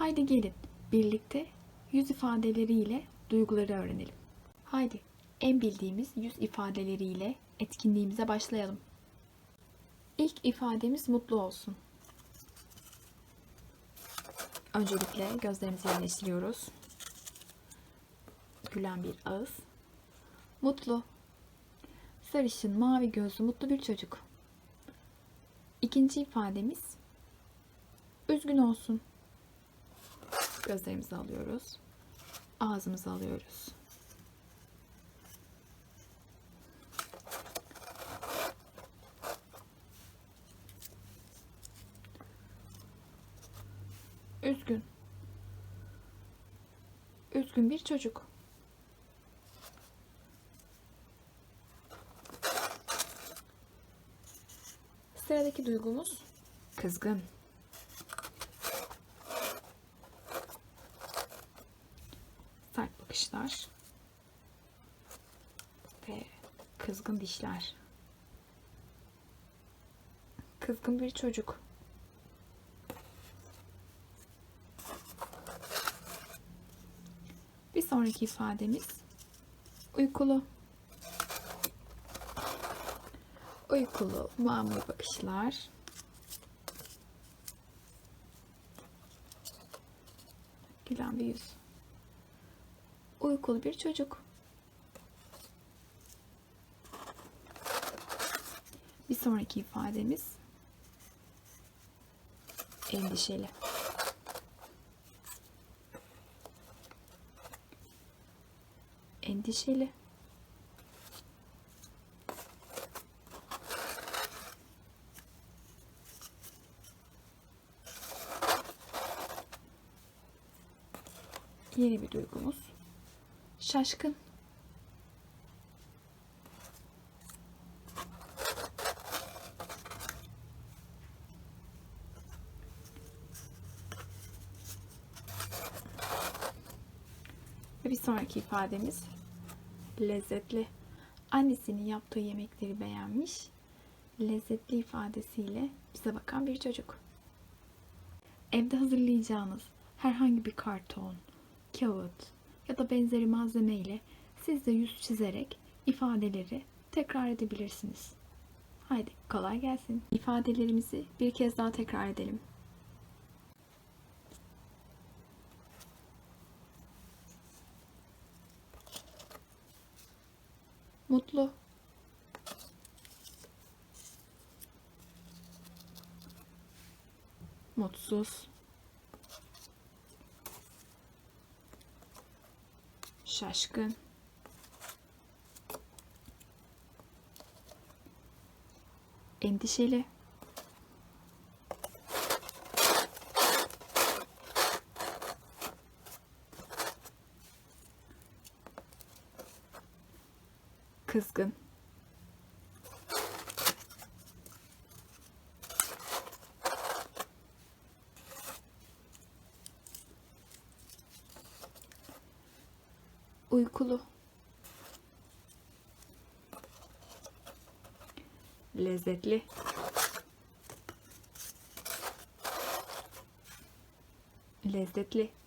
Haydi gelin birlikte yüz ifadeleriyle duyguları öğrenelim. Haydi en bildiğimiz yüz ifadeleriyle etkinliğimize başlayalım. İlk ifademiz mutlu olsun. Öncelikle gözlerimizi yerleştiriyoruz. Gülen bir ağız. Mutlu. Sarışın, mavi gözlü, mutlu bir çocuk. İkinci ifademiz üzgün olsun. Gözlerimizi alıyoruz. Ağzımızı alıyoruz. Üzgün. Üzgün bir çocuk. Sıradaki duygumuz kızgın. Bakışlar ve kızgın dişler. Kızgın bir çocuk. Bir sonraki ifademiz uykulu. Uykulu, mamur bakışlar. Gülen bir yüz. Uykulu bir çocuk. Bir sonraki ifademiz endişeli. Endişeli. Yeni bir duygumuz. Şaşkın. Bir sonraki ifademiz lezzetli. Annesinin yaptığı yemekleri beğenmiş, lezzetli ifadesiyle bize bakan bir çocuk. Evde hazırlayacağınız herhangi bir karton, kağıt ya da benzeri malzeme ile siz de yüz çizerek ifadeleri tekrar edebilirsiniz. Haydi kolay gelsin. İfadelerimizi bir kez daha tekrar edelim. Mutlu. Mutsuz. Şaşkın. Endişeli. Kızgın. Uykulu. Lezzetli. Lezzetli.